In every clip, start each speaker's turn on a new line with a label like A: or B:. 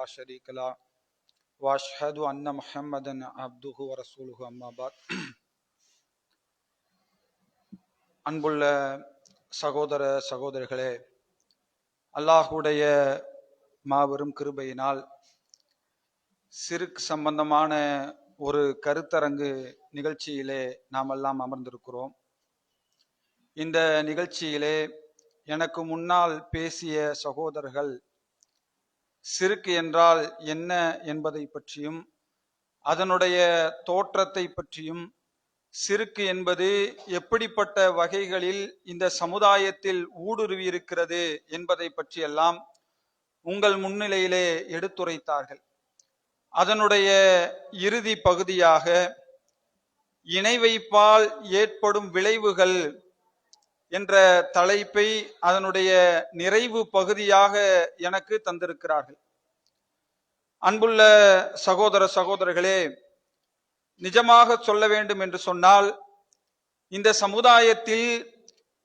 A: لا شريك له واشهد ان محمدا عبده ورسوله اما بعد அன்புள்ள சகோதர சகோதரிகளே அல்லாஹுடைய மாபெரும் கிருபையினால் சிறுக் சம்பந்தமான ஒரு கருத்தரங்கு நிகழ்ச்சியிலே நாம் எல்லாம் அமர்ந்திருக்கிறோம் இந்த நிகழ்ச்சியிலே எனக்கு முன்னால் பேசிய சகோதரர்கள் சிறுக்கு என்றால் என்ன என்பதை பற்றியும் அதனுடைய தோற்றத்தை பற்றியும் சிறுக்கு என்பது எப்படிப்பட்ட வகைகளில் இந்த சமுதாயத்தில் ஊடுருவி இருக்கிறது என்பதை பற்றியெல்லாம் உங்கள் முன்னிலையிலே எடுத்துரைத்தார்கள். அதனுடைய இறுதி பகுதியாக இணை வைப்பால் ஏற்படும் விளைவுகள் என்ற தலைப்பை அதனுடைய நிறைவு பகுதியாக எனக்கு தந்திருக்கிறார்கள். அன்புள்ள சகோதர சகோதரர்களே நிஜமாக சொல்ல வேண்டும் என்று சொன்னால் இந்த சமுதாயத்தில்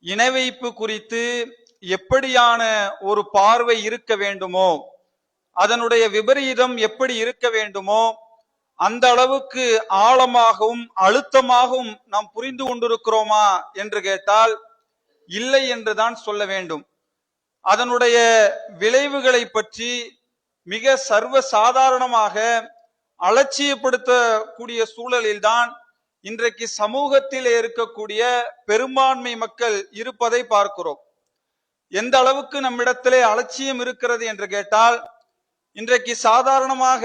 A: இணைவைப்பு குறித்து எப்படியான ஒரு பார்வை இருக்க வேண்டுமோ அதனுடைய விபரீதம் எப்படி இருக்க வேண்டுமோ அந்த அளவுக்கு ஆழமாகவும் அழுத்தமாகவும் நாம் புரிந்து கொண்டிருக்கிறோமா என்று கேட்டால் இல்லை என்றுதான் சொல்ல வேண்டும். அதனுடைய விளைவுகளை பற்றி மிக சர்வ சாதாரணமாக அலட்சியப்படுத்தக்கூடிய சூழலில்தான் இன்றைக்கு சமூகத்தில் இருக்கக்கூடிய பெரும்பான்மை மக்கள் இருப்பதை பார்க்கிறோம். எந்த அளவுக்கு நம்மிடத்திலே அலட்சியம் இருக்கிறது என்று கேட்டால் இன்றைக்கு சாதாரணமாக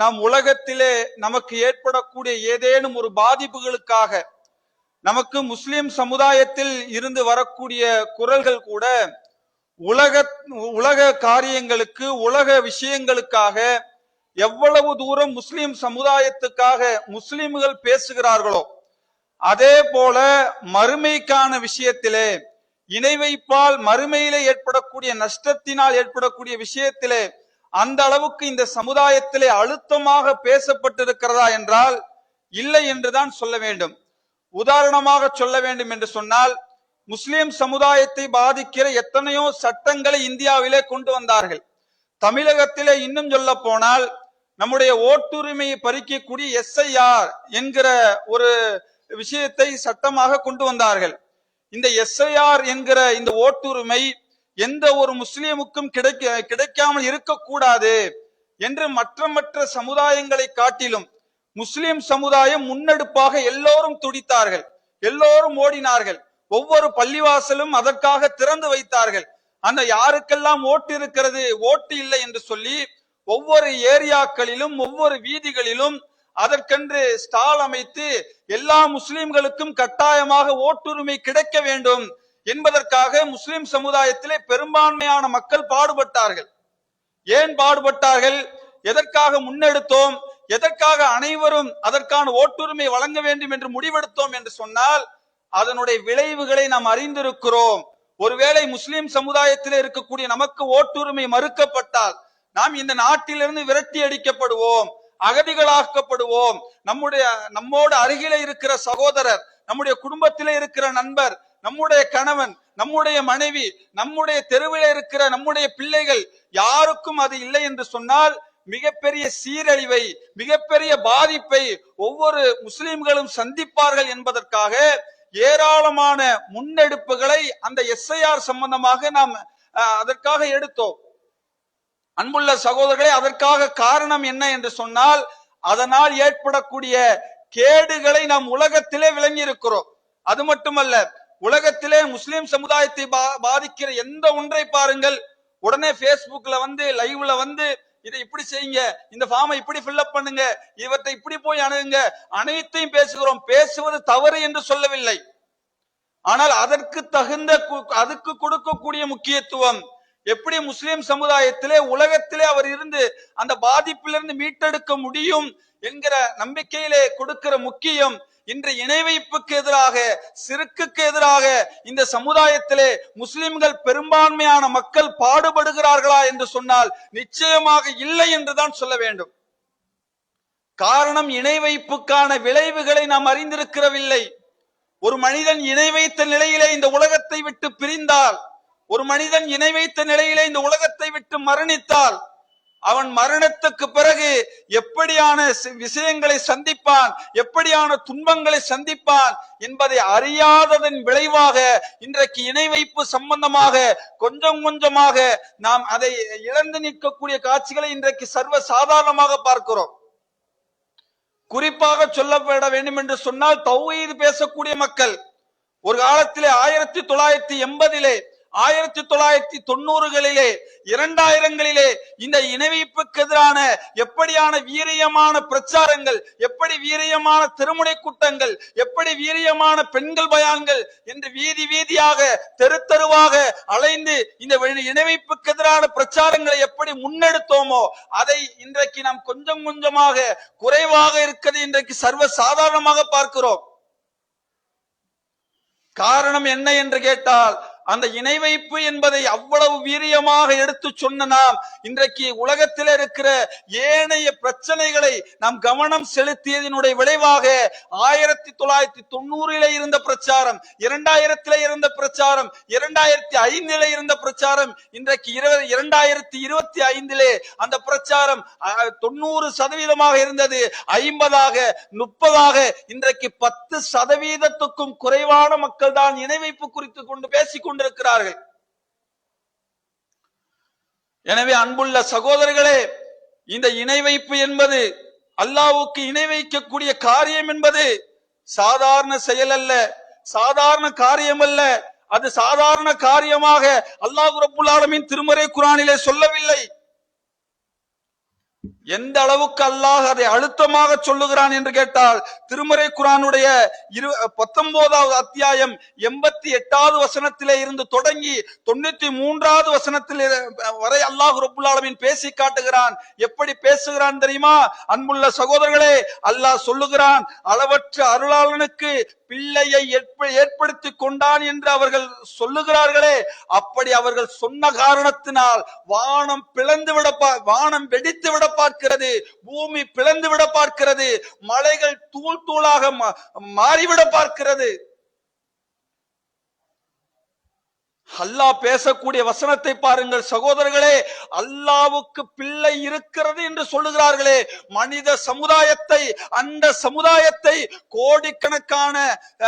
A: நாம் உலகத்திலே நமக்கு ஏற்படக்கூடிய ஏதேனும் ஒரு பாதிப்புகளுக்காக நமக்கு முஸ்லிம் சமுதாயத்தில் இருந்து வரக்கூடிய குரல்கள் கூட உலக உலக காரியங்களுக்கு உலக விஷயங்களுக்காக எவ்வளவு தூரம் முஸ்லிம் சமுதாயத்துக்காக முஸ்லிம்கள் பேசுகிறார்களோ அதே போல மறுமைக்கான விஷயத்திலே இணை வைப்பால் மறுமையிலே ஏற்படக்கூடிய நஷ்டத்தினால் ஏற்படக்கூடிய விஷயத்திலே அந்த அளவுக்கு இந்த சமுதாயத்திலே அழுத்தமாக பேசப்பட்டிருக்கிறதா என்றால் இல்லை என்றுதான் சொல்ல வேண்டும். உதாரணமாக சொல்ல வேண்டும் என்று சொன்னால் முஸ்லிம் சமுதாயத்தை பாதிக்கிற எத்தனையோ சட்டங்களை இந்தியாவிலே கொண்டு வந்தார்கள். தமிழகத்திலே இன்னும் சொல்ல போனால் நம்முடைய ஓட்டுரிமையை பறிக்கக்கூடிய எஸ்ஐஆர் என்கிற ஒரு விஷயத்தை சட்டமாக கொண்டு வந்தார்கள். இந்த எஸ்ஐஆர் என்கிற இந்த ஓட்டுரிமை எந்த ஒரு முஸ்லிமுக்கும் கிடைக்க கிடைக்காமல் இருக்கக்கூடாது என்று மற்ற மற்ற சமுதாயங்களை காட்டிலும் முஸ்லிம் சமுதாயம் முன்னெடுப்பாக எல்லோரும் துடித்தார்கள் எல்லோரும் ஓடினார்கள். ஒவ்வொரு பள்ளிவாசலும் அதற்காக திறந்து வைத்தார்கள். அந்த யாருக்கெல்லாம் ஓட்டு இருக்கிறது ஓட்டு இல்லை என்று சொல்லி ஒவ்வொரு ஏரியாக்களிலும் ஒவ்வொரு வீதிகளிலும் அதற்கென்று ஸ்டால் அமைத்து எல்லா முஸ்லிம்களுக்கும் கட்டாயமாக ஓட்டுரிமை கிடைக்க வேண்டும் என்பதற்காக முஸ்லிம் சமுதாயத்திலே பெரும்பான்மையான மக்கள் பாடுபட்டார்கள். ஏன் பாடுபட்டார்கள்? எதற்காக முன்னெடுத்தோம்? எதற்காக அனைவரும் அதற்கான ஓட்டுரிமை வழங்க வேண்டும் என்று முடிவெடுத்தோம் என்று சொன்னால் அதனுடைய விளைவுகளை நாம் அறிந்திருக்கிறோம். ஒருவேளை முஸ்லிம் சமுதாயத்தில் இருக்கக்கூடிய நமக்கு ஓட்டுரிமை மறுக்கப்பட்டால் நாம் இந்த நாட்டிலிருந்து விரட்டி அடிக்கப்படுவோம் அகதிகளாக்கப்படுவோம். நம்முடைய நம்மோடு அருகில இருக்கிற சகோதரர் நம்முடைய குடும்பத்தில இருக்கிற நண்பர் நம்முடைய கணவன் நம்முடைய மனைவி நம்முடைய தெருவில் இருக்கிற நம்முடைய பிள்ளைகள் யாருக்கும் அது இல்லை என்று சொன்னால் மிகப்பெரிய சீரழிவை மிகப்பெரிய பாதிப்பை ஒவ்வொரு முஸ்லிம்களும் சந்திப்பார்கள் என்பதற்காக ஏராளமான முன்னெடுப்புகளை அந்த எஸ்ஐஆர் சம்பந்தமாக நாம் அதற்காக எடுத்தோம். அன்புள்ள சகோதரர்களே அதற்காக காரணம் என்ன என்று சொன்னால் அதனால் ஏற்படக்கூடிய கேடுகளை நாம் உலகத்திலே விளங்கி இருக்கிறோம் அது மட்டுமல்ல உலகத்திலே முஸ்லிம் சமுதாயத்தை பாதிக்கிற எந்த ஒன்றை பாருங்கள். உடனே பேஸ்புக்ல வந்து லைவ்ல வந்து இதை இப்படி செய்யுங்க. இந்த ஃபார்மை இப்படி ஃபில்அப் பண்ணுங்க. இவற்றை இப்படி போய் அணுகுங்க. அனைத்தையும் பேசுகிறோம். பேசுவது தவறு என்று சொல்லவில்லை. ஆனால் அதற்கு தகுந்த அதுக்கு கொடுக்கக்கூடிய முக்கியத்துவம் எப்படி முஸ்லிம் சமுதாயத்திலே உலகத்திலே அவர் இருந்து அந்த பாதிப்பிலிருந்து மீட்டெடுக்க முடியும் என்கிற நம்பிக்கையிலே கொடுக்கிற முக்கியம் இன்று இணை வைப்புக்கு எதிராக சிறுக்குக்கு எதிராக இந்த சமுதாயத்திலே முஸ்லிம்கள் பெரும்பான்மையான மக்கள் பாடுபடுகிறார்களா என்று சொன்னால் நிச்சயமாக இல்லை என்றுதான் சொல்ல வேண்டும். காரணம் இணை வைப்புக்கான விளைவுகளை நாம் அறிந்திருக்கிறவில்லை. ஒரு மனிதன் இணை வைத்த நிலையிலே இந்த உலகத்தை விட்டு பிரிந்தால் ஒரு மனிதன் இணை வைத்த நிலையிலே இந்த உலகத்தை விட்டு மரணித்தால் அவன் மரணத்துக்கு பிறகு எப்படியான விஷயங்களை சந்திப்பான் எப்படியான துன்பங்களை சந்திப்பான் என்பதை அறியாததன் விளைவாக இன்றைக்கு இணை வைப்பு சம்பந்தமாக கொஞ்சம் கொஞ்சமாக நாம் அதை இழந்து நிற்கக்கூடிய காட்சிகளை இன்றைக்கு சர்வ சாதாரணமாக பார்க்கிறோம். குறிப்பாக சொல்லப்பட வேண்டும் என்று சொன்னால் தௌஹீது பேசக்கூடிய மக்கள் ஒரு காலத்திலே ஆயிரத்தி தொள்ளாயிரத்தி எண்பதிலே ஆயிரத்தி தொள்ளாயிரத்தி தொண்ணூறுகளிலே இரண்டாயிரங்களிலே இந்த இணைவிப்புக்கு எதிரான எப்படியான வீரியமான பிரச்சாரங்கள் எப்படி வீரியமான திருமுனை கூட்டங்கள் எப்படி வீரியமான பெண்கள் பயான்கள் என்று வீதி வீதியாக தெரு தெருவாக அலைந்து இந்த வெளி- இணைவிப்புக்கு எதிரான பிரச்சாரங்களை எப்படி முன்னெடுத்தோமோ அதை இன்றைக்கு நாம் கொஞ்சம் கொஞ்சமாக குறைவாக இருக்கிறது இன்றைக்கு சர்வ சாதாரணமாக பார்க்கிறோம். காரணம் என்ன என்று கேட்டால் அந்த இணை வைப்பு என்பதை அவ்வளவு வீரியமாக எடுத்து சொன்ன நாம் இன்றைக்கு உலகத்தில் இருக்கிற ஏனைய பிரச்சனைகளை நாம் கவனம் செலுத்தியதனுடைய விளைவாக ஆயிரத்தி தொள்ளாயிரத்தி தொண்ணூறில இருந்த பிரச்சாரம் இரண்டாயிரத்தில இருந்த பிரச்சாரம் இரண்டாயிரத்தி ஐந்தில இருந்த பிரச்சாரம் இன்றைக்கு இருபது இரண்டாயிரத்தி இருபத்தி ஐந்திலே அந்த பிரச்சாரம் அஹ், தொண்ணூறு சதவீதமாக இருந்தது. ஐம்பதாக முப்பதாக இன்றைக்கு பத்து சதவீதத்துக்கும் குறைவான மக்கள் தான் இணை வைப்பு குறித்து கொண்டு பேசிக்கொண்டு கொண்டிருக்கிறார்கள். எனவே அன்புள்ள சகோதரர்களே இந்த இணை வைப்பு என்பது அல்லாவுக்கு இணை வைக்கக்கூடிய காரியம் என்பது சாதாரண செயல் அல்ல சாதாரண காரியம் அல்ல. அது சாதாரண காரியமாக அல்லாஹ் ரப்புல் திருமறை குரானிலே சொல்லவில்லை. எந்த அளவுக்கு அல்லாஹ் அதை அழுத்தமாக சொல்லுகிறான் என்று கேட்டால் திருமறை குரானுடைய இரு பத்தொன்பதாவது அத்தியாயம் எண்பத்தி எட்டாவது வசனத்திலே இருந்து தொடங்கி தொண்ணூத்தி மூன்றாவது வசனத்தில் வரை அல்லாஹ் ரபுல்லாலமின் பேசி காட்டுகிறான். எப்படி பேசுகிறான் தெரியுமா? அன்புள்ள சகோதரர்களே அல்லாஹ் சொல்லுகிறான் அளவற்ற அருளாளனுக்கு பிள்ளையை ஏற்படுத்தி கொண்டான் என்று அவர்கள் சொல்லுகிறார்களே அப்படி அவர்கள் சொன்ன காரணத்தினால் வானம் பிளந்து விட பா- வானம் வெடித்து விட பார்க்கிறது பூமி பிளந்து விட பார்க்கிறது மலைகள் தூள் தூளாக மா- மாறிவிட பார்க்கிறது. அல்லாஹ் பேசக்கூடிய வசனத்தை பாருங்கள் சகோதரர்களே. அல்லாவுக்கு பிள்ளை இருக்கிறது என்று சொல்லுகிறார்களே. மனித சமுதாயத்தை அந்த சமுதாயத்தை கோடிக்கணக்கான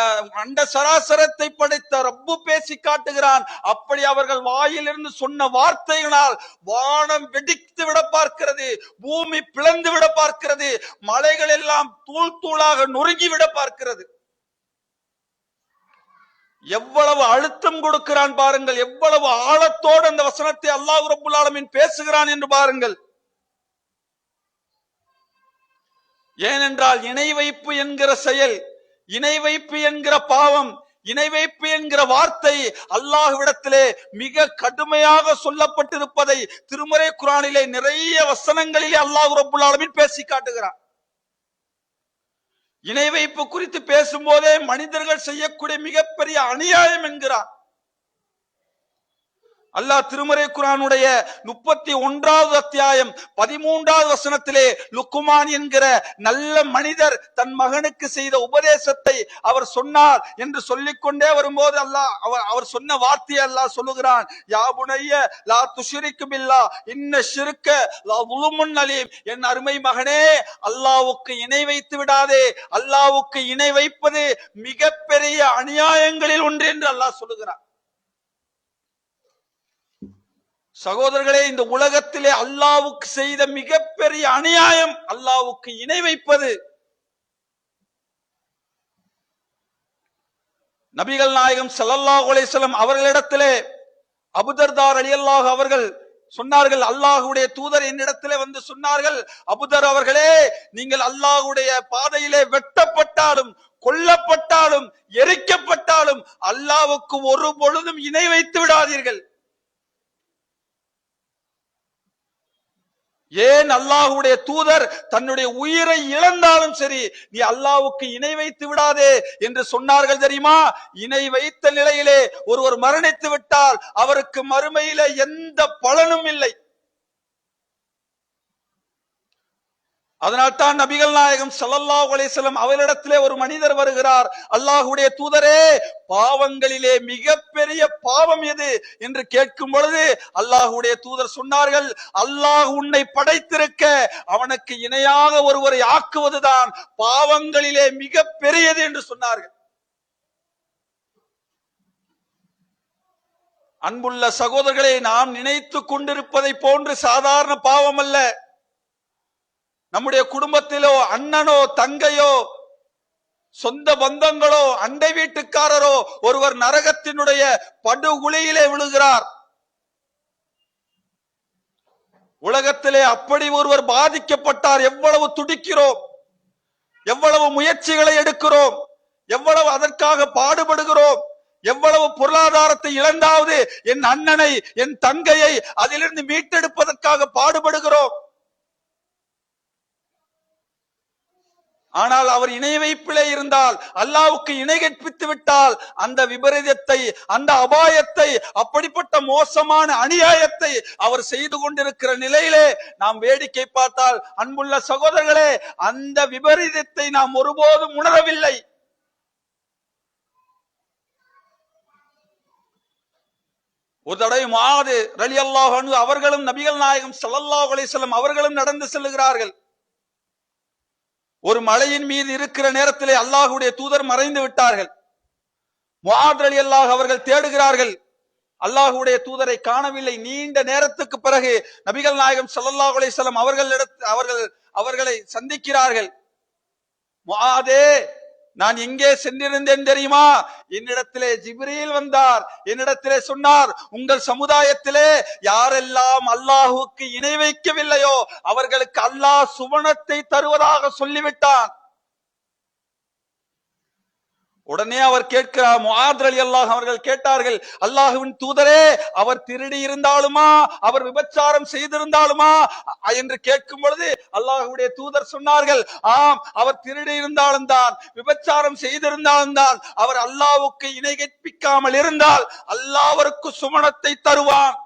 A: அஹ், அண்ட சராசரத்தை படைத்த ரப்பு பேசி காட்டுகிறான். அப்படி அவர்கள் வாயிலிருந்து சொன்ன வார்த்தைகளால் வானம் வெடித்து விட பார்க்கிறது பூமி பிளந்து விட பார்க்கிறது மலைகள் எல்லாம் தூள் தூளாக நொறுங்கி விட பார்க்கிறது. எவ்வளவு அழுத்தம் கொடுக்கிறான் பாருங்கள். எவ்வளவு ஆழத்தோடு அந்த வசனத்தை அல்லாஹ் ரப்புல் பேசுகிறான் என்று பாருங்கள். ஏனென்றால் இணை வைப்பு என்கிற செயல் இணை வைப்பு என்கிற பாவம் இணை வைப்பு என்கிற வார்த்தை அல்லாஹ்விடத்திலே மிக கடுமையாக சொல்லப்பட்டிருப்பதை திருமறை குரானிலே நிறைய வசனங்களிலே அல்லாஹ் ரப்புல் பேசி காட்டுகிறான் இணை வைப்பு குறித்து பேசும்போதே மனிதர்கள் செய்யக்கூடிய மிகப்பெரிய அநியாயம் என்கிறான். அல்லாஹ் திருமறை குரானுடைய முப்பத்தி ஒன்றாவது அத்தியாயம் பதிமூன்றாவது வசனத்திலே லுக்குமான் என்கிற நல்ல மனிதர் தன் மகனுக்கு செய்த உபதேசத்தை அவர் சொன்னார் என்று சொல்லிக்கொண்டே வரும்போது அல்லாஹ் அவர் அவர் சொன்ன வார்த்தையை அல்லாஹ் சொல்லுகிறான். யாபுனைய லா துஷிரிக்கும் இல்லா இன்ன சிறுக்க லா அலீம். என் அருமை மகனே அல்லாவுக்கு இணை வைத்து விடாதே. அல்லாவுக்கு இணை வைப்பது மிகப்பெரிய அநியாயங்களில் ஒன்று என்று அல்லாஹ் சொல்லுகிறான். சகோதரர்களே இந்த உலகத்திலே அல்லாவுக்கு செய்த மிகப்பெரிய அநியாயம் அல்லாவுக்கு இணை வைப்பது. நபிகள் நாயகம் சல்லல்லாஹ் அலைஹி அவர்களிடத்திலே அபுதர்தார் அலியல்லாஹ் அவர்கள் சொன்னார்கள் அல்லாஹுடைய தூதர் என்னிடத்திலே வந்து சொன்னார்கள் அபுதர் அவர்களே நீங்கள் அல்லாஹ்வுடைய பாதையிலே வெட்டப்பட்டாலும் கொல்லப்பட்டாலும் எரிக்கப்பட்டாலும் அல்லாவுக்கு ஒரு பொழுதும் இணை வைத்து விடாதீர்கள். ஏன் அல்லாஹ்வுடைய தூதர் தன்னுடைய உயிரை இழந்தாலும் சரி நீ அல்லாவுக்கு இணை வைத்து விடாதே என்று சொன்னார்கள் தெரியுமா? இணை வைத்த நிலையிலே ஒருவர் மரணித்து விட்டால் அவருக்கு மறுமையில எந்த பலனும் இல்லை. அதனால் தான் நபிகள் நாயகம் சல்லல்லாஹ் அலைஹி அவரிடத்திலே ஒரு மனிதர் வருகிறார். அல்லாஹுடைய தூதரே பாவங்களிலே மிகப்பெரிய பாவம் எது என்று கேட்கும் பொழுது அல்லாஹுடைய தூதர் சொன்னார்கள் அல்லாஹ் உன்னை படைத்திருக்க அவனுக்கு இணையாக ஒருவரை ஆக்குவதுதான் பாவங்களிலே மிக பெரியது என்று சொன்னார்கள். அன்புள்ள சகோதரர்களை நாம் நினைத்து கொண்டிருப்பதை போன்று சாதாரண பாவம் அல்ல. நம்முடைய குடும்பத்திலோ அண்ணனோ தங்கையோ சொந்த பந்தங்களோ அண்டை வீட்டுக்காரரோ ஒருவர் நரகத்தினுடைய படுகுழியிலே விழுகிறார். உலகத்திலே அப்படி ஒருவர் பாதிக்கப்பட்டார். எவ்வளவு துடிக்கிறோம். எவ்வளவு முயற்சிகளை எடுக்கிறோம். எவ்வளவு அதற்காக பாடுபடுகிறோம். எவ்வளவு பொருளாதாரத்தை இழந்தாவது என் அண்ணனை என் தங்கையை அதிலிருந்து மீட்டெடுப்பதற்காக பாடுபடுகிறோம். ஆனால் அவர் இணை வைப்பிலே இருந்தால் அல்லாவுக்கு இணை கற்பித்து விட்டால் அந்த விபரீதத்தை அந்த அபாயத்தை அப்படிப்பட்ட மோசமான அநியாயத்தை அவர் செய்து கொண்டிருக்கிற நிலையிலே நாம் வேடிக்கை பார்த்தால் அன்புள்ள சகோதரர்களே அந்த விபரீதத்தை நாம் ஒருபோதும் உணரவில்லை. ஒரு தடவை மாது ரலி அல்லாஹ் அவர்களும் நபிகள் நாயகம் ஸல்லல்லாஹு அலைஹி அவர்களும் நடந்து செல்லுகிறார்கள். ஒரு மலையின் மீது இருக்கிற நேரத்திலே அல்லாஹுடைய தூதர் மறைந்து விட்டார்கள். முஆத் அலி அல்லாஹ் அவர்கள் தேடுகிறார்கள் அல்லாஹுடைய தூதரை காணவில்லை. நீண்ட நேரத்துக்கு பிறகு நபிகள் நாயகம் சல்லாஹ் அலைஹி அவர்களிடத்து அவர்கள் அவர்கள் அவர்களை சந்திக்கிறார்கள். முகாதே நான் எங்கே சென்றிருந்தேன் தெரியுமா? என்னிடத்திலே ஜிப்ரீல் வந்தார். என்னிடத்திலே சொன்னார் உங்கள் சமுதாயத்திலே யாரெல்லாம் அல்லாஹுக்கு இணை வைக்கவில்லையோ அவர்களுக்கு அல்லாஹ் சுவனத்தை தருவதாக சொல்லிவிட்டான். உடனே அவர் கேட்கிறார் முஆத் அலி அல்லாஹ் அவர்கள் கேட்டார்கள் அல்லாஹுவின் தூதரே அவர் திருடி இருந்தாலுமா? அவர் விபச்சாரம் செய்திருந்தாலுமா? என்று கேட்கும் பொழுது அல்லாஹுடைய தூதர் சொன்னார்கள் ஆம் அவர் திருடி இருந்தாலும் தான் விபச்சாரம் செய்திருந்தாலும் தான் அவர் அல்லாவுக்கு இணை கற்பிக்காமல் இருந்தால் அல்லாவருக்கு சுமணத்தை தருவான்.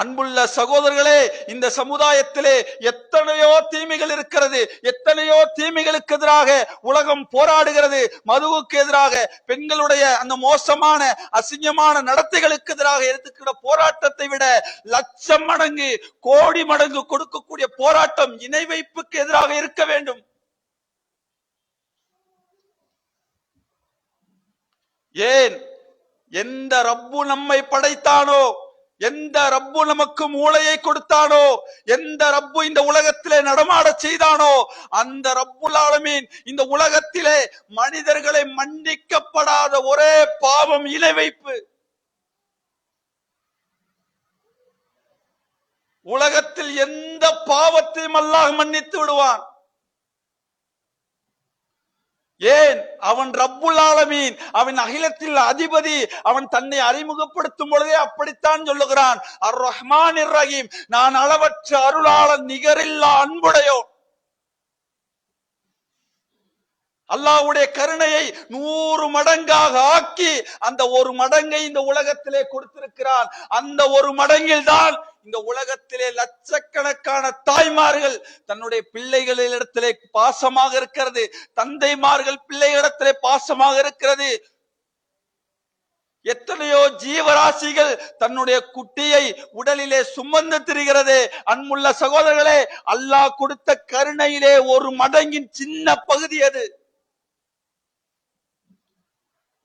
A: அன்புள்ள சகோதரர்களே இந்த சமுதாயத்திலே எத்தனையோ தீமைகள் இருக்கிறது. எத்தனையோ தீமைகளுக்கு எதிராக உலகம் போராடுகிறது. மதுவுக்கு எதிராக பெண்களுடைய அந்த மோசமான அசிங்கமான நடத்தைகளுக்கு எதிராக எடுத்துக்கிற போராட்டத்தை விட லட்சம் மடங்கு கோடி மடங்கு கொடுக்கக்கூடிய போராட்டம் இணை வைப்புக்கு எதிராக இருக்க வேண்டும். ஏன்? எந்த ரப்பு நம்மை படைத்தானோ? எந்த ரப்பு நமக்கு மூளையை கொடுத்தானோ எந்த ரப்பு இந்த உலகத்திலே நடமாட செய்தானோ அந்த ரப்புல் ஆலமீன் இந்த உலகத்திலே மனிதர்களை மன்னிக்கப்படாத ஒரே பாவம் இலை வைப்பு. உலகத்தில் எந்த பாவத்தையும் அல்லாஹ் மன்னித்து விடுவான். ஏன்? அவன் ரப்புல் ஆலமீன். அவன் அகிலத்தில் அதிபதி. அவன் தன்னை அறிமுகப்படுத்தும் பொழுதே அப்படித்தான் சொல்லுகிறான். அர் ரஹ்மான் ரஹீம் நான் அளவற்ற அருளாளன் நிகரில்லா அன்புடையோ அல்லாஹ்வுடைய கருணையை நூறு மடங்காக ஆக்கி அந்த ஒரு மடங்கை இந்த உலகத்திலே கொடுத்திருக்கிறான். அந்த ஒரு மடங்கில் தான் இந்த உலகத்திலே லட்சக்கணக்கான தாய்மார்கள் தன்னுடைய பிள்ளைகளிடத்திலே பாசமாக இருக்கிறது தந்தைமார்கள் பிள்ளைகளிடத்திலே பாசமாக இருக்கிறது. எத்தனையோ ஜீவராசிகள் தன்னுடைய குட்டியை உடலிலே சுமந்து திரிகிறது. அன்புள்ள சகோதரர்களே அல்லாஹ் கொடுத்த கருணையிலே ஒரு மடங்கின் சின்ன பகுதி அது.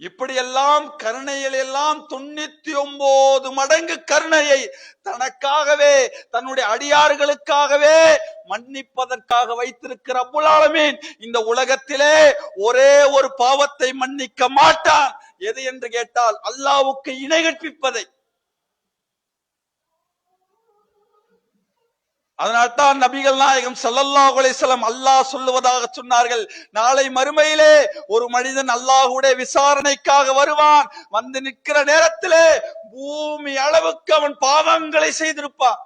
A: இப்படியெல்லாம் கருணையில் எல்லாம் தொண்ணூத்தி ஒன்பது மடங்கு கருணையை தனக்காகவே தன்னுடைய அடியார்களுக்காகவே மன்னிப்பதற்காக வைத்திருக்கிற அப்புல் இந்த உலகத்திலே ஒரே ஒரு பாவத்தை மன்னிக்க மாட்டான். எது என்று கேட்டால் அல்லாவுக்கு இணை கற்பிப்பதை. அதனால்தான் நபிகள் நாயகம் ஸல்லல்லாஹு அலைஹி அல்லாஹ் சொல்லுவதாக சொன்னார்கள். நாளை மறுமையிலே ஒரு மனிதன் அல்லாஹுடைய விசாரணைக்காக வருவான். வந்து நிற்கிற நேரத்திலே பூமி அளவுக்கு அவன் பாவங்களை செய்திருப்பான்.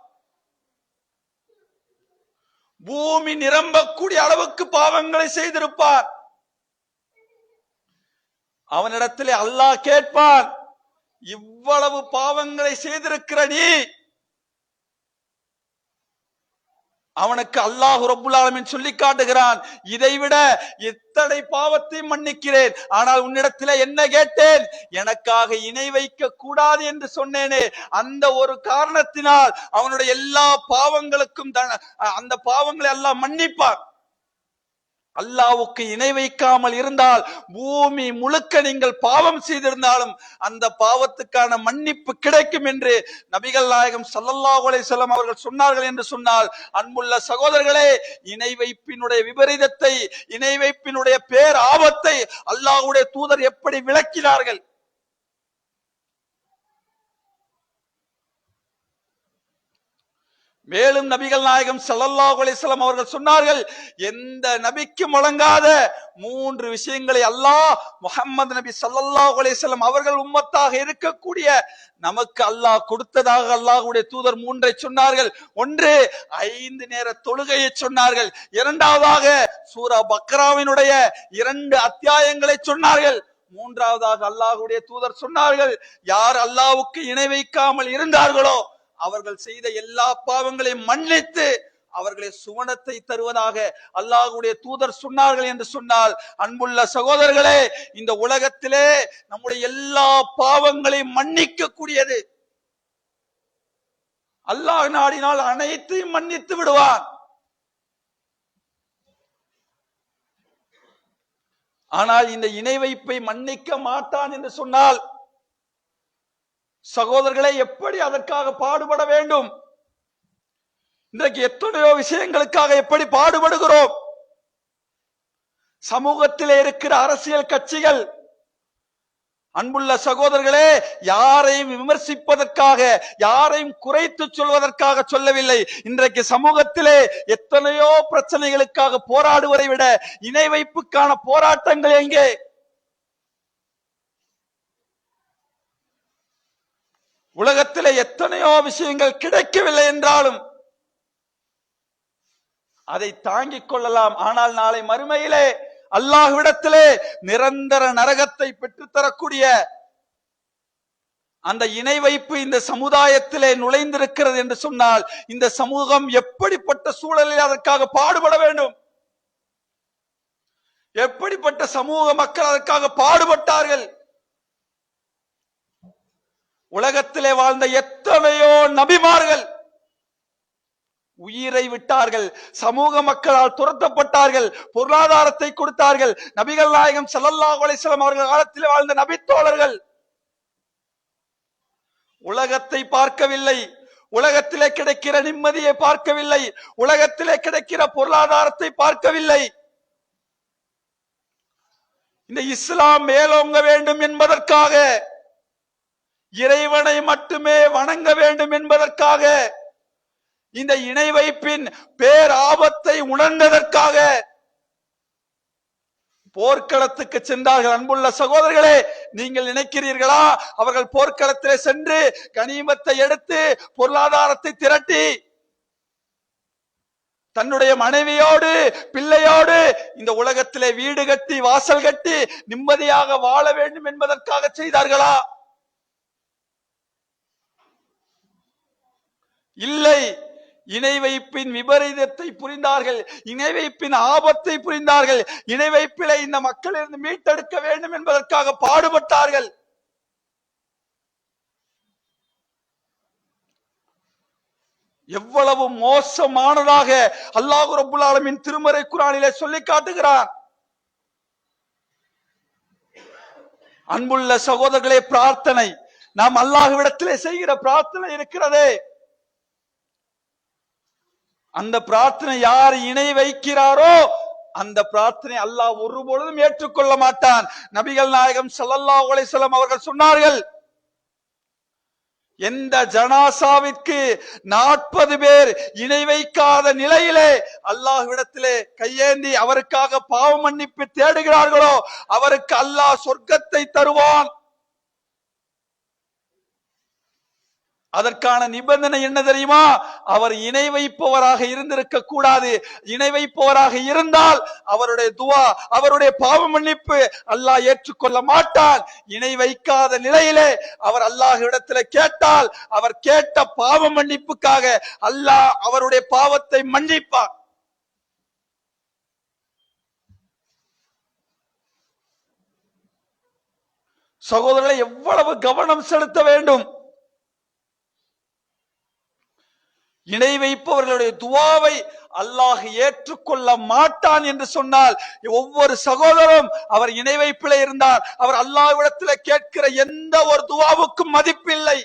A: பூமி நிரம்பக்கூடிய அளவுக்கு பாவங்களை செய்திருப்பான். அவனிடத்திலே அல்லாஹ் கேட்பான் இவ்வளவு பாவங்களை செய்திருக்கிற நீ அவனுக்கு அல்லாஹ் ரபுல்லாலமின் சொல்லி காட்டுகிறான். இதைவிட எத்தனை பாவத்தை மன்னிக்கிறேன். ஆனால் உன்னிடத்துல என்ன கேட்டேன்? எனக்காக இணை வைக்க கூடாது என்று சொன்னேனே. அந்த ஒரு காரணத்தினால் அவனுடைய எல்லா பாவங்களுக்கும் அந்த பாவங்களை எல்லாம் மன்னிப்பான். அல்லாவுக்கு இணை வைக்காமல் இருந்தால் பூமி முழுக்க நீங்கள் பாவம் செய்திருந்தாலும் அந்த பாவத்துக்கான மன்னிப்பு கிடைக்கும் என்று நபிகள் நாயகம் ஸல்லல்லாஹு செல்லம் அவர்கள் சொன்னார்கள் என்று சொன்னால் அன்புள்ள சகோதரர்களே இணை வைப்பினுடைய விபரீதத்தை இணை வைப்பினுடைய பேர் ஆபத்தை அல்லாஹ்வுடைய தூதர் எப்படி விளக்கினார்கள்? மேலும் நபிகள் நாயகம் சல்லல்லாஹ் அலைஹி அவர்கள் சொன்னார்கள் எந்த நபிக்கும் வழங்காத மூன்று விஷயங்களை அல்லாஹ் முகமது நபி சல்லல்லாஹ் அலைஹி அவர்கள் உம்மத்தாக இருக்கக்கூடிய நமக்கு அல்லாஹ் கொடுத்ததாக அல்லாஹுடைய தூதர் மூன்றை சொன்னார்கள். ஒன்று ஐந்து நேர தொழுகையை சொன்னார்கள். இரண்டாவதாக சூரா பக்ராவினுடைய இரண்டு அத்தியாயங்களை சொன்னார்கள். மூன்றாவதாக அல்லாஹுடைய தூதர் சொன்னார்கள் யார் அல்லாவுக்கு இணை வைக்காமல் இருந்தார்களோ அவர்கள் செய்த எல்லா பாவங்களையும் மன்னித்து அவர்களை சுவனத்தை தருவதாக அல்லாஹுடைய தூதர் சொன்னார்கள் என்று சொன்னால் அன்புள்ள சகோதரர்களே இந்த உலகத்திலே நம்முடைய எல்லா பாவங்களையும் மன்னிக்க கூடியது அல்லாஹ் நாடினால் அனைத்தையும் மன்னித்து விடுவான். ஆனால் இந்த இணை வைப்பை மன்னிக்க மாட்டான் என்று சொன்னால் சகோதரர்களே எப்படி அதற்காக பாடுபட வேண்டும்? இன்றைக்கு எத்தனையோ விஷயங்களுக்காக எப்படி பாடுபடுகிறோம்? சமூகத்தில் இருக்கிற அரசியல் கட்சிகள் அன்புள்ள சகோதரர்களே யாரையும் விமர்சிப்பதற்காக யாரையும் குறைத்து சொல்வதற்காக சொல்லவில்லை. இன்றைக்கு சமூகத்திலே எத்தனையோ பிரச்சனைகளுக்காக போராடுவதை விட இணை வைப்புக்கான போராட்டங்கள் எங்கே? உலகத்தில் எத்தனையோ விஷயங்கள் கிடைக்கவில்லை என்றாலும் அதை தாங்கிக் கொள்ளலாம். ஆனால் நாளை மறுமையிலே அல்லாஹ்விடத்திலே நிரந்தர நரகத்தை பெற்றுத்தரக்கூடிய அந்த இணை வைப்பு இந்த சமுதாயத்திலே நுழைந்திருக்கிறது என்று சொன்னால் இந்த சமூகம் எப்படிப்பட்ட சூழலில் அதற்காக பாடுபட வேண்டும்? எப்படிப்பட்ட சமூக மக்கள் அதற்காக பாடுபட்டார்கள்? உலகத்திலே வாழ்ந்த எத்தனையோ நபிமார்கள் உயிரை விட்டார்கள் சமூக மக்களால் துரத்தப்பட்டார்கள் பொருளாதாரத்தை கொடுத்தார்கள். நபிகள் நாயகம் ஸல்லல்லாஹு அவர்கள் காலத்தில் வாழ்ந்த நபித்தோழர்கள். உலகத்தை பார்க்கவில்லை. உலகத்திலே கிடைக்கிற நிம்மதியை பார்க்கவில்லை. உலகத்திலே கிடைக்கிற பொருளாதாரத்தை பார்க்கவில்லை. இந்த இஸ்லாம் மேலோங்க வேண்டும் என்பதற்காக இறைவனை மட்டுமே வணங்க வேண்டும் என்பதற்காக இந்த இணை வைப்பின் பேராபத்தை உணர்ந்ததற்காக போர்க்களத்துக்கு சென்றார்கள். அன்புள்ள சகோதரர்களே நீங்கள் நினைக்கிறீர்களா? அவர்கள் போர்க்களத்திலே சென்று கனிமத்தை எடுத்து பொருளாதாரத்தை திரட்டி தன்னுடைய மனைவியோடு பிள்ளையோடு இந்த உலகத்திலே வீடு கட்டி வாசல் கட்டி நிம்மதியாக வாழ வேண்டும் என்பதற்காக செய்தார்களா? இல்லை. இணை வைப்பின் விபரீதத்தை புரிந்தார்கள். இணை வைப்பின் ஆபத்தை புரிந்தார்கள். இணை வைப்பிலை இந்த மக்களிலிருந்து மீட்டெடுக்க வேண்டும் என்பதற்காக பாடுபட்டார்கள். எவ்வளவு மோசமானதாக அல்லாஹ் ரப்புல் ஆலமின் திருமறை குரானிலே சொல்லி காட்டுகிறான். அன்புள்ள சகோதரர்களே பிரார்த்தனை. நாம் அல்லாஹுவிடத்திலே செய்கிற பிரார்த்தனை இருக்கிறதே. அந்த பிரார்த்தனை யார் இணை வைக்கிறாரோ அந்த பிரார்த்தனை அல்லாஹ் ஒரு பொழுதும் ஏற்றுக்கொள்ள மாட்டான். நபிகள் நாயகம் சல்லல்லா அலைஹி அவர்கள் சொன்னார்கள் எந்த ஜனாசாவிற்கு நாற்பது பேர் இணை வைக்காத நிலையிலே அல்லாஹ்விடத்திலே கையேந்தி அவருக்காக பாவ மன்னிப்பு தேடுகிறார்களோ அவருக்கு அல்லாஹ் சொர்க்கத்தை தருவான். அதற்கான நிபந்தனை என்ன தெரியுமா? அவர் இணை வைப்பவராக இருந்திருக்க கூடாது. இணை வைப்பவராக இருந்தால் அவருடைய துவா அவருடைய பாவ மன்னிப்பு அல்லாஹ் ஏற்றுக்கொள்ள மாட்டான். இணை வைக்காத நிலையிலே அவர் அல்லாஹ் இடத்துல கேட்டால் அவர் கேட்ட பாவ மன்னிப்புக்காக அல்லாஹ் அவருடைய பாவத்தை மன்னிப்பார் சகோதரர்களை எவ்வளவு கவனம் செலுத்த வேண்டும்? இணை வைப்பவர்களுடைய துவாவை அல்லாஹ் ஏற்றுக்கொள்ள மாட்டான் என்று சொன்னால் ஒவ்வொரு சகோதரரும் அவர் இணை வைப்பில இருந்தார். அவர் அல்லாஹ்விடத்தில் கேட்கிற எந்த ஒரு துவாவுக்கும் மதிப்பில்லை.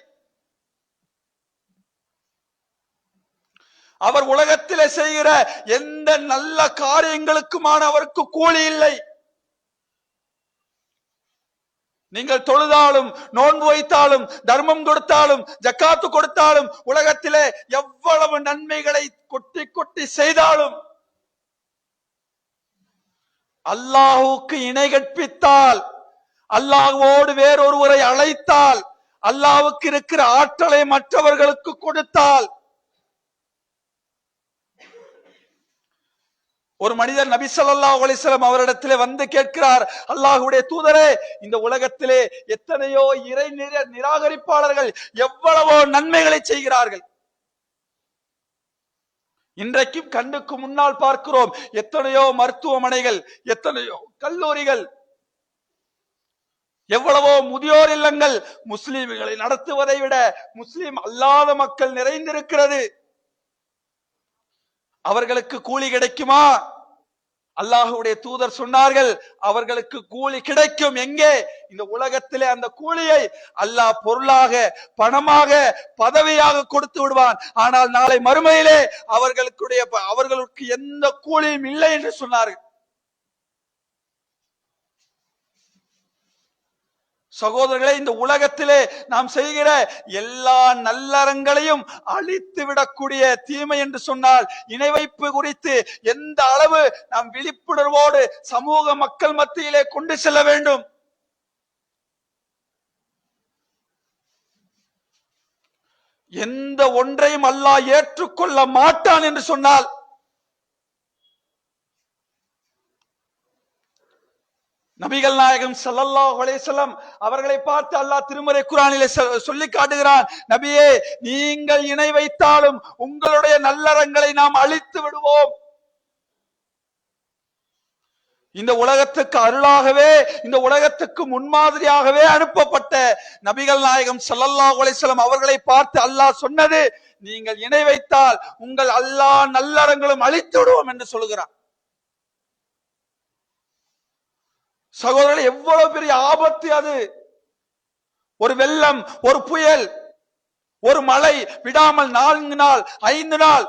A: அவர் உலகத்திலே செய்கிற எந்த நல்ல காரியங்களுக்குமான அவருக்கு கூலி இல்லை. நீங்கள் தொழுதாலும் நோன்பு வைத்தாலும் தர்மம் கொடுத்தாலும் ஜக்காத்து கொடுத்தாலும் உலகத்திலே எவ்வளவு நன்மைகளை கொட்டி கொட்டி செய்தாலும் அல்லாஹுக்கு இணை கற்பித்தால் அல்லாஹுவோடு வேறொருவரை அழைத்தால் அல்லாவுக்கு இருக்கிற ஆற்றலை மற்றவர்களுக்கு கொடுத்தால் ஒரு மனிதர் நபி ஸல்லல்லாஹு அலைஹி அவரிடத்திலே வந்து கேட்கிறார் அல்லாஹுடைய தூதரே இந்த உலகத்திலே எத்தனையோ இறை நிர- நிராகரிப்பாளர்கள் எவ்வளவோ நன்மைகளை செய்கிறார்கள். இன்றைக்கும் கண்ணுக்கு முன்னால் பார்க்கிறோம் எத்தனையோ மருத்துவமனைகள் எத்தனையோ கல்லூரிகள் எவ்வளவோ முதியோர் இல்லங்கள் முஸ்லீம்களை நடத்துவதை விட முஸ்லீம் அல்லாத மக்கள் நிறைந்திருக்கிறது. அவர்களுக்கு கூலி கிடைக்குமா? அல்லாஹுடைய தூதர் சொன்னார்கள் அவர்களுக்கு கூலி கிடைக்கும். எங்கே? இந்த உலகத்திலே அந்த கூலியை அல்லாஹ் பொருளாக பணமாக பதவியாக கொடுத்து விடுவான். ஆனால் நாளை மறுமையிலே அவர்களுக்குடைய அவர்களுக்கு எந்த கூலியும் இல்லை என்று சொன்னார்கள். சகோதரர்களே இந்த உலகத்திலே நாம் செய்கிற எல்லா நல்லறங்களையும் அழித்து விடக்கூடிய தீமை என்று சொன்னால் இணை வைப்பு குறித்து எந்த அளவு நாம் விழிப்புணர்வோடு சமூக மக்கள் மத்தியிலே கொண்டு செல்ல வேண்டும்? எந்த ஒன்றையும் அல்லாஹ் ஏற்றுக்கொள்ள மாட்டான் என்று சொன்னால் நபிகள் நாயகம் ஸல்லல்லாஹு அலைஹி அவர்களை பார்த்து அல்லாஹ் திருமறை குரானிலே சொல்லி காட்டுகிறான். நபியே நீங்கள் இணை வைத்தாலும் உங்களுடைய நல்லறங்களை நாம் அழித்து விடுவோம். இந்த உலகத்துக்கு அருளாகவே இந்த உலகத்துக்கு முன்மாதிரியாகவே அனுப்பப்பட்ட நபிகள் நாயகம் சல்லல்லாஹ் அலைஹி அவர்களை பார்த்து அல்லாஹ் சொன்னது நீங்கள் இணை வைத்தால் உங்கள் அல்லாஹ் நல்லறங்களும் அழித்து விடுவோம் என்று சொல்கிறான். சகோதரர்கள் எவ்வளவு பெரிய ஆபத்து அது. ஒரு வெள்ளம் ஒரு புயல் ஒரு மழை விடாமல் நான்கு நாள் ஐந்து நாள்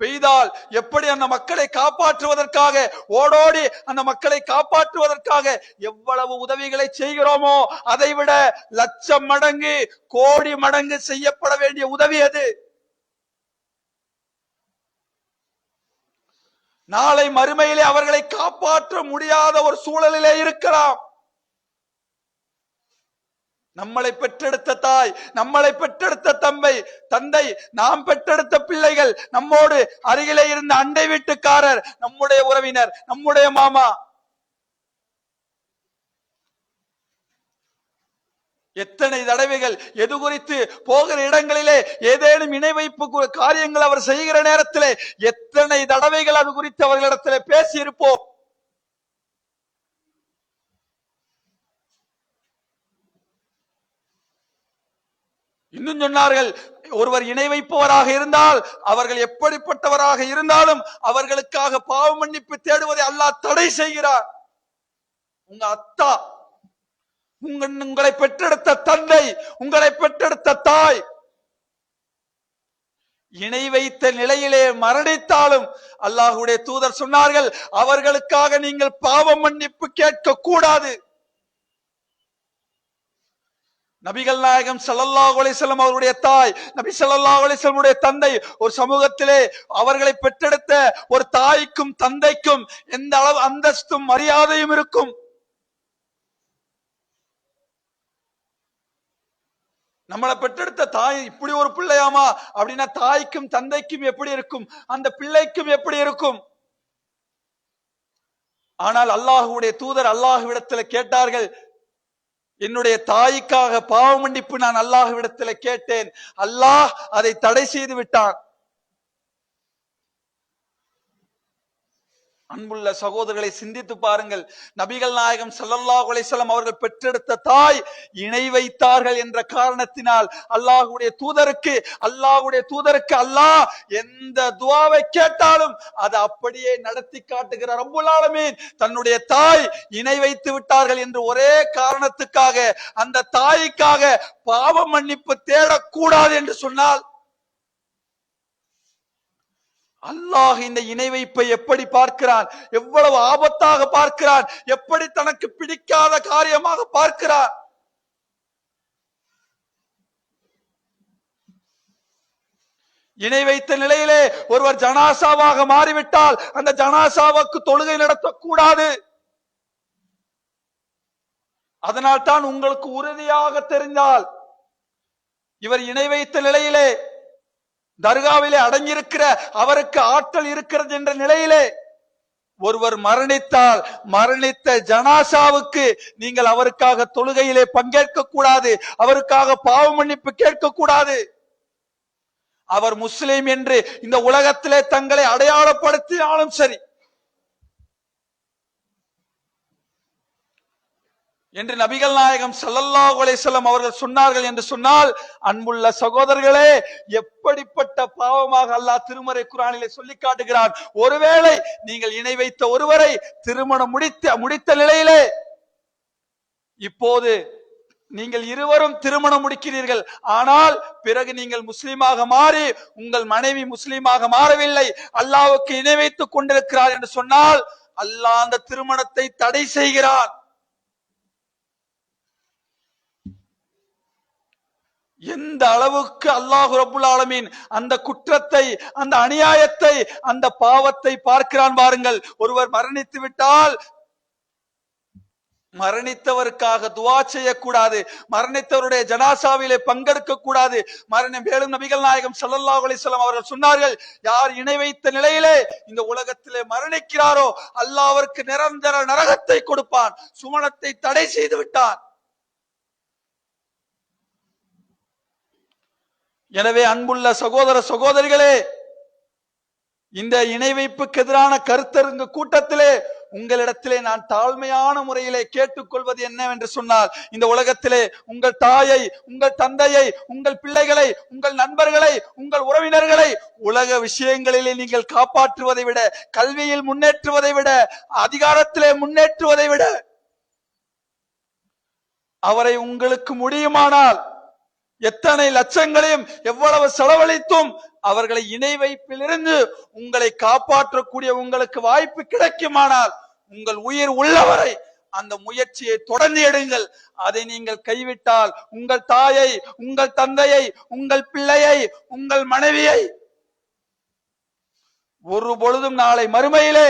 A: பெய்தால் எப்படி அந்த மக்களை காப்பாற்றுவதற்காக ஓடோடி அந்த மக்களை காப்பாற்றுவதற்காக எவ்வளவு உதவிகளை செய்கிறோமோ அதை விட லட்சம் மடங்கு கோடி மடங்கு செய்யப்பட வேண்டிய உதவி அது. நாளை மறுமையிலே அவர்களை காப்பாற்ற முடியாத ஒரு சூழலிலே இருக்கலாம். நம்மளை பெற்றெடுத்த தாய் நம்மளை பெற்றெடுத்த தம்பை தந்தை நாம் பெற்றெடுத்த பிள்ளைகள் நம்மோடு அருகிலே இருந்த அண்டை வீட்டுக்காரர் நம்முடைய உறவினர் நம்முடைய மாமா. எத்தனை தடவைகள் எது குறித்து போகிற இடங்களிலே ஏதேனும் இணை வைப்பு காரியங்கள் அவர் செய்கிற நேரத்திலே எத்தனை தடவைகள் அது குறித்து அவர்களிடத்திலே பேசியிருப்போம். இன்னும் சொன்னார்கள் ஒருவர் இணை வைப்பவராக இருந்தால் அவர்கள் எப்படிப்பட்டவராக இருந்தாலும் அவர்களுக்காக பாவ மன்னிப்பு தேடுவதை அல்லாஹ் தடை செய்கிறார். உங்க அத்தா உங்கள் உங்களை பெற்றெடுத்த தந்தை உங்களை பெற்றெடுத்த தாய். இணை வைத்த நிலையிலே மரணித்தாலும் அல்லாஹுடைய தூதர் சொன்னார்கள் அவர்களுக்காக நீங்கள் பாவ மன்னிப்பு கேட்க கூடாது. நபிகள் நாயகம் சல்லல்லாஹ் அலிசல்லம் அவருடைய தாய் நபி சல்லல்லாஹ் அலிசல்லமுடைய தந்தை ஒரு சமூகத்திலே அவர்களை பெற்றெடுத்த ஒரு தாய்க்கும் தந்தைக்கும் எந்த அளவு அந்தஸ்தும் மரியாதையும் இருக்கும். நம்மளை பெற்றெடுத்த தாய் இப்படி ஒரு பிள்ளையாமா? அப்படின்னா தாய்க்கும் தந்தைக்கும் எப்படி இருக்கும்? அந்த பிள்ளைக்கும் எப்படி இருக்கும்? ஆனால் அல்லாஹுடைய தூதர் அல்லாஹுவிடத்துல கேட்டார்கள் என்னுடைய தாய்க்காக பாவ மன்னிப்பு நான் அல்லாஹுவிடத்துல கேட்டேன். அல்லாஹ் அதை தடை செய்து விட்டான். அன்புள்ள சகோதரர்களை சிந்தித்து பாருங்கள். நபிகள் நாயகம் ஸல்லல்லாஹு அலைஹி அவர்கள் பெற்றெடுத்த தாய் இணை வைத்தார்கள் என்ற காரணத்தினால் அல்லாஹுடைய தூதருக்கு அல்லாஹுடைய தூதருக்கு அல்லாஹ் எந்த துவாவை கேட்டாலும் அதை அப்படியே நடத்தி காட்டுகிற ரம்புலாலுமே தன்னுடைய தாய் இணை வைத்து விட்டார்கள் என்று ஒரே காரணத்துக்காக அந்த தாய்க்காக பாவ மன்னிப்பு தேடக்கூடாது என்று சொன்னால் அல்லாஹ் இந்த இணை வைப்பை எப்படி பார்க்கிறான்? எவ்வளவு ஆபத்தாக பார்க்கிறான்? எப்படி தனக்கு பிடிக்காத காரியமாக பார்க்கிறான்? இணை வைத்த நிலையிலே ஒருவர் ஜனாசாவாக மாறிவிட்டால் அந்த ஜனாசாவுக்கு தொழுகை நடத்தக்கூடாது. அதனால் தான் உங்களுக்கு உறுதியாக தெரிந்தால் இவர் இணை வைத்த நிலையிலே தர்காவிலே அடங்கியிருக்கிற அவருக்கு ஆற்றல் இருக்கிறது என்ற நிலையிலே ஒருவர் மரணித்தால் மரணித்த ஜனாசாவுக்கு நீங்கள் அவருக்காக தொழுகையிலே பங்கேற்க கூடாது அவருக்காக பாவ மன்னிப்பு கேட்க கூடாது அவர் முஸ்லிம் என்று இந்த உலகத்திலே தங்களை அடையாளப்படுத்தினாலும் சரி என்று நபிகள் நாயகம் சல்லல்லா அலைஹி அவர்கள் சொன்னார்கள் என்று சொன்னால் அன்புள்ள சகோதரர்களே எப்படிப்பட்ட பாவமாக அல்லாஹ் திருமறை குரானிலே சொல்லி காட்டுகிறான். ஒருவேளை நீங்கள் இணை வைத்த ஒருவரை திருமணம் முடித்த முடித்த நிலையிலே இப்போது நீங்கள் இருவரும் திருமணம் முடிக்கிறீர்கள். ஆனால் பிறகு நீங்கள் முஸ்லீமாக மாறி உங்கள் மனைவி முஸ்லீமாக மாறவில்லை அல்லாவுக்கு இணை வைத்துக் கொண்டிருக்கிறார் என்று சொன்னால் அல்லாஹ் அந்த திருமணத்தை தடை செய்கிறான். எந்த அளவுக்கு அல்லாஹு ரபுல் ஆலமீன் அந்த குற்றத்தை அந்த அநியாயத்தை அந்த பாவத்தை பார்க்கிறான் பாருங்கள். ஒருவர் மரணித்து விட்டால் மரணித்தவருக்காக துவா செய்யக்கூடாது. மரணித்தவருடைய ஜனாசாவிலே பங்கெடுக்க கூடாது மரணம் மேலும் நபிகள் நாயகம் சல்லல்லா அலிசல்லாம் அவர்கள் சொன்னார்கள் யார் இணை வைத்த நிலையிலே இந்த உலகத்திலே மரணிக்கிறாரோ அல்லாஹ் அவருக்கு நிரந்தர நரகத்தை கொடுப்பான். சுமணத்தை தடை செய்து விட்டான். எனவே அன்புள்ள சகோதர சகோதரிகளே இந்த இணை வைப்புக்கு எதிரான கருத்தரங்கு கூட்டத்திலே உங்களிடத்திலே நான் தாழ்மையான முறையிலே கேட்டுக்கொள்வது என்னவென்று சொன்னால் இந்த உலகத்திலே உங்கள் தாயை உங்கள் தந்தையை உங்கள் பிள்ளைகளை உங்கள் நண்பர்களை உங்கள் உறவினர்களை உலக விஷயங்களிலே நீங்கள் காப்பாற்றுவதை விட கல்வியில் முன்னேற்றுவதை விட அதிகாரத்திலே முன்னேற்றுவதை விட அவரை உங்களுக்கு முடியுமானால் எத்தனை லட்சங்களையும் எவ்வளவு செலவழித்தும் அவர்களை இணை வைப்பிலிருந்து உங்களை காப்பாற்றக்கூடிய உங்களுக்கு வாய்ப்பு கிடைக்குமானால் உங்கள் உயிர் உள்ளவரை அந்த முயற்சியை தொடர்ந்து எடுங்கள். அதை நீங்கள் கைவிட்டால் உங்கள் தாயை உங்கள் தந்தையை உங்கள் பிள்ளையை உங்கள் மனைவியை ஒரு பொழுதும் நாளை மறுமையிலே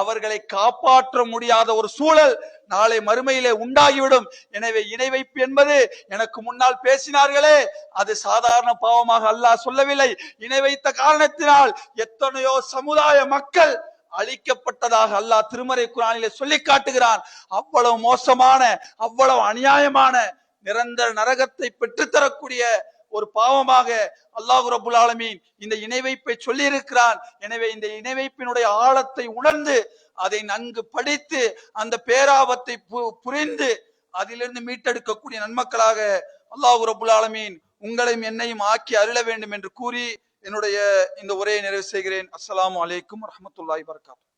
A: அவர்களை காப்பாற்ற முடியாத ஒரு சூழல் நாளை மறுமையிலே உண்டாகிவிடும். எனவே இணை வைப்பு என்பது எனக்கு முன்னால் பேசினார்களே அது சாதாரண பாவமாக அல்லாஹ் சொல்லவில்லை. இணை வைத்த காரணத்தினால் எத்தனையோ சமுதாய மக்கள் அழிக்கப்பட்டதாக அல்லாஹ் திருமறை குரானிலே சொல்லி காட்டுகிறான். அவ்வளவு மோசமான அவ்வளவு அநியாயமான நிரந்தர நரகத்தை பெற்றுத்தரக்கூடிய ஒரு பாவமாக அல்லாஹு ரபுல் ஆலமீன் இந்த இணை வைப்பை சொல்லி இருக்கிறான் எனவே இந்த இணைவைப்பினுடைய ஆழத்தை உணர்ந்து அதை நன்கு படித்து அந்த பேராபத்தை பு- புரிந்து அதிலிருந்து மீட்டெடுக்கக்கூடிய நன்மக்களாக அல்லாஹு ரபுல் ஆலமீன் உங்களையும் என்னையும் ஆக்கி அருள வேண்டும் என்று கூறி என்னுடைய இந்த உரையை நிறைவு செய்கிறேன். அஸ்லாம் அலைக்கும் வரமத்துல்லாய் வபரகாத்துஹு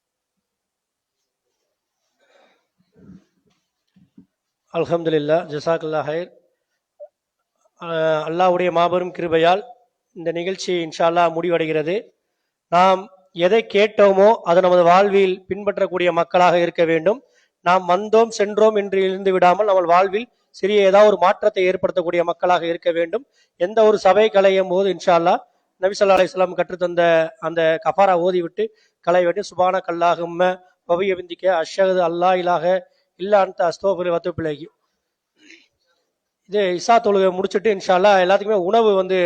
B: அலமதுல்லா ஜசாக்குல்லா ஹைர் அல்லாவுடைய அல்லாஹ்வுடைய மாபெரும் கிருபையால் இந்த நிகழ்ச்சி இன்ஷா அல்லாஹ் முடிவடைகிறது. நாம் எதை கேட்டோமோ அது நமது வாழ்வில் பின்பற்றக்கூடிய மக்களாக இருக்க வேண்டும். நாம் வந்தோம் சென்றோம் என்று இருந்து விடாமல் நம்ம வாழ்வில் சிறிய ஏதாவது ஒரு மாற்றத்தை ஏற்படுத்தக்கூடிய மக்களாக இருக்க வேண்டும். எந்த ஒரு சபை கலையும் போது இன்ஷால்லா நபிசல்லா அலிஸ்லாம் கற்றுத்தந்த அந்த கஃபாரா ஓதி விட்டு கலை விட்டு சுபான கல்லாகும் பவிய விந்திக்க அஷகது அல்லா இலாக இல்ல அந்த அஸ்தோபுரி வத்துப்பிள்ளைக்கு இது இசா தொழுகை முடிச்சுட்டு இன்ஷால்லா எல்லாத்துக்குமே உணவு வந்து